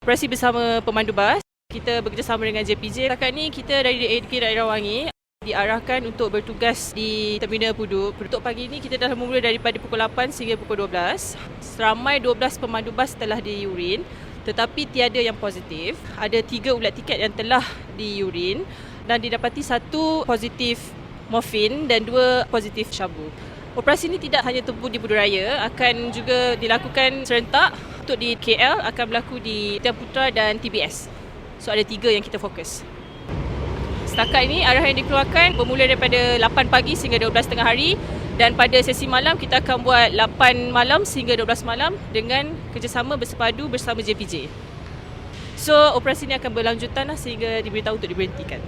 Operasi bersama pemandu bas. Kita bekerjasama dengan JPJ. Setakat ni kita dari ADK Daerah Wangi diarahkan untuk bertugas di Terminal Pudu. Untuk pagi ini kita dah memulai daripada pukul 8 sehingga pukul 12. Seramai 12 pemandu bas telah diurin tetapi tiada yang positif. Ada tiga ulat tiket yang telah diurin dan didapati satu positif morfin dan dua positif syabu. Operasi ini tidak hanya tumpu di Pudu Raya, akan juga dilakukan serentak untuk di KL, akan berlaku di Tiang Putra dan TBS. So ada tiga yang kita fokus. Setakat ini arahan yang dikeluarkan bermula daripada 8 pagi sehingga 12 tengah hari dan pada sesi malam kita akan buat 8 malam sehingga 12 malam dengan kerjasama bersepadu bersama JPJ. So operasi ini akan berlanjutan lah sehingga diberitahu untuk diberhentikan.